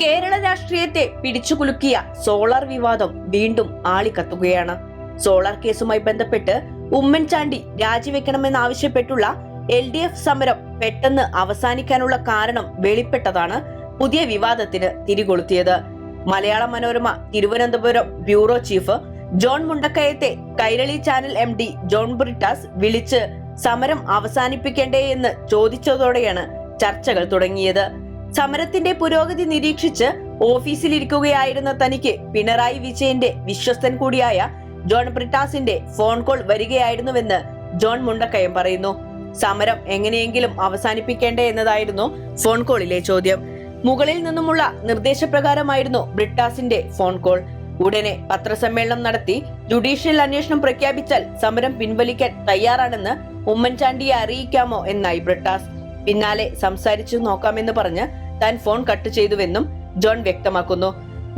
കേരള രാഷ്ട്രീയത്തെ പിടിച്ചുകുലുക്കിയ സോളാർ വിവാദം വീണ്ടും ആളിക്കത്തുകയാണ്. സോളാർ കേസുമായി ബന്ധപ്പെട്ട് ഉമ്മൻചാണ്ടി രാജിവെക്കണമെന്നാവശ്യപ്പെട്ടുള്ള എൽ ഡി എഫ് സമരം പെട്ടെന്ന് അവസാനിക്കാനുള്ള കാരണം വെളിപ്പെട്ടതാണ് പുതിയ വിവാദത്തിന് തിരികൊളുത്തിയത്. Malayala Manorama Thiruvananthapuram bureau chief John മുണ്ടക്കയത്തെ Kairali channel M D John Brittas വിളിച്ച് സമരം അവസാനിപ്പിക്കേണ്ടേ എന്ന് ചോദിച്ചതോടെയാണ് ചർച്ചകൾ തുടങ്ങിയത്. സമരത്തിന്റെ പുരോഗതി നിരീക്ഷിച്ച് ഓഫീസിലിരിക്കുകയായിരുന്ന തനിക്ക് പിണറായി വിജയന്റെ വിശ്വസ്തൻ കൂടിയായ ജോൺ ബ്രിട്ടാസിന്റെ ഫോൺ കോൾ വരികയായിരുന്നുവെന്ന് ജോൺ മുണ്ടക്കയം പറയുന്നു. സമരം എങ്ങനെയെങ്കിലും അവസാനിപ്പിക്കേണ്ടേ എന്നതായിരുന്നു ഫോൺ കോളിലെ ചോദ്യം. മുകളിൽ നിന്നുമുള്ള നിർദ്ദേശപ്രകാരമായിരുന്നു ബ്രിട്ടാസിന്റെ ഫോൺ കോൾ. ഉടനെ പത്രസമ്മേളനം നടത്തി ജുഡീഷ്യൽ അന്വേഷണം പ്രഖ്യാപിച്ചാൽ സമരം പിൻവലിക്കാൻ തയ്യാറാണെന്ന് ഉമ്മൻചാണ്ടിയെ അറിയിക്കാമോ എന്നായി ബ്രിട്ടാസ്. പിന്നാലെ സംസാരിച്ചു നോക്കാമെന്ന് പറഞ്ഞ് താൻ ഫോൺ കട്ട് ചെയ്തുവെന്നും ജോൺ വ്യക്തമാക്കുന്നു.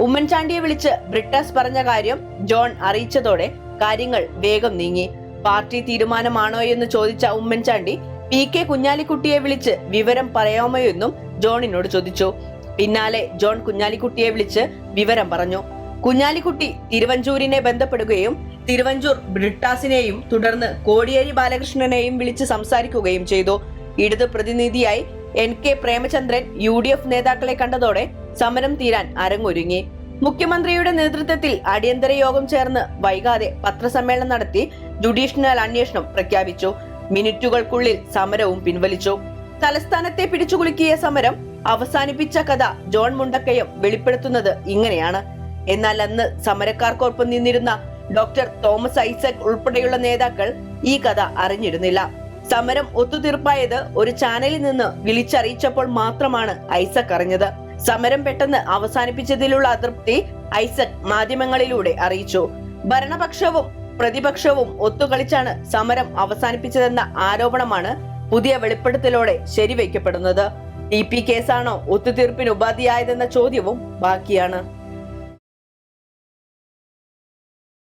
ഉമ്മൻചാണ്ടിയെ വിളിച്ച് ബ്രിട്ടാസ് പറഞ്ഞ കാര്യം ജോൺ അറിയിച്ചതോടെ കാര്യങ്ങൾ വേഗം നീങ്ങി. പാർട്ടി തീരുമാനമാണോ എന്ന് ചോദിച്ച ഉമ്മൻചാണ്ടി പി കെ കുഞ്ഞാലിക്കുട്ടിയെ വിളിച്ച് വിവരം പറയാമോ എന്നും ജോണിനോട് ചോദിച്ചു. പിന്നാലെ ജോൺ കുഞ്ഞാലിക്കുട്ടിയെ വിളിച്ച് വിവരം പറഞ്ഞു. കുഞ്ഞാലിക്കുട്ടി തിരുവഞ്ചൂരിനെ ബന്ധപ്പെടുകയും തിരുവഞ്ചൂർ ബ്രിട്ടാസിനെയും തുടർന്ന് കോടിയേരി ബാലകൃഷ്ണനെയും വിളിച്ച് സംസാരിക്കുകയും ചെയ്തു. ഇടത് പ്രതിനിധിയായി N K Premachandran U D F നേതാക്കളെ കണ്ടതോടെ സമരം തീരാൻ അരങ്ങൊരുങ്ങി. മുഖ്യമന്ത്രിയുടെ നേതൃത്വത്തിൽ അടിയന്തര യോഗം ചേർന്ന് വൈകാതെ പത്രസമ്മേളനം നടത്തി ജുഡീഷ്യൽ അന്വേഷണം പ്രഖ്യാപിച്ചു. മിനിറ്റുകൾക്കുള്ളിൽ സമരവും പിൻവലിച്ചു. തലസ്ഥാനത്തെ പിടിച്ചുകുലുക്കിയ സമരം അവസാനിപ്പിച്ച കഥ ജോൺ മുണ്ടക്കയം വെളിപ്പെടുത്തുന്നത് ഇങ്ങനെയാണ്. എന്നാൽ അന്ന് സമരക്കാർക്കൊപ്പം നിന്നിരുന്ന ഡോക്ടർ തോമസ് ഐസക് ഉൾപ്പെടെയുള്ള നേതാക്കൾ ഈ കഥ അറിഞ്ഞിരുന്നില്ല. സമരം ഒത്തുതീർപ്പായത് ഒരു ചാനലിൽ നിന്ന് വിളിച്ചറിയിച്ചപ്പോൾ മാത്രമാണ് ഐസക് അറിഞ്ഞത്. സമരം പെട്ടെന്ന് അവസാനിപ്പിച്ചതിലുള്ള അതൃപ്തി ഐസക് മാധ്യമങ്ങളിലൂടെ അറിയിച്ചു. ഭരണപക്ഷവും പ്രതിപക്ഷവും ഒത്തുകളിച്ചാണ് സമരം അവസാനിപ്പിച്ചതെന്ന ആരോപണമാണ് പുതിയ വെളിപ്പെടുത്തലോടെ ശരിവയ്ക്കപ്പെടുന്നത് ടി പി കേസാണോ ഒത്തുതീർപ്പിന് ഉപാധിയായതെന്ന ചോദ്യവും ബാക്കിയാണ്.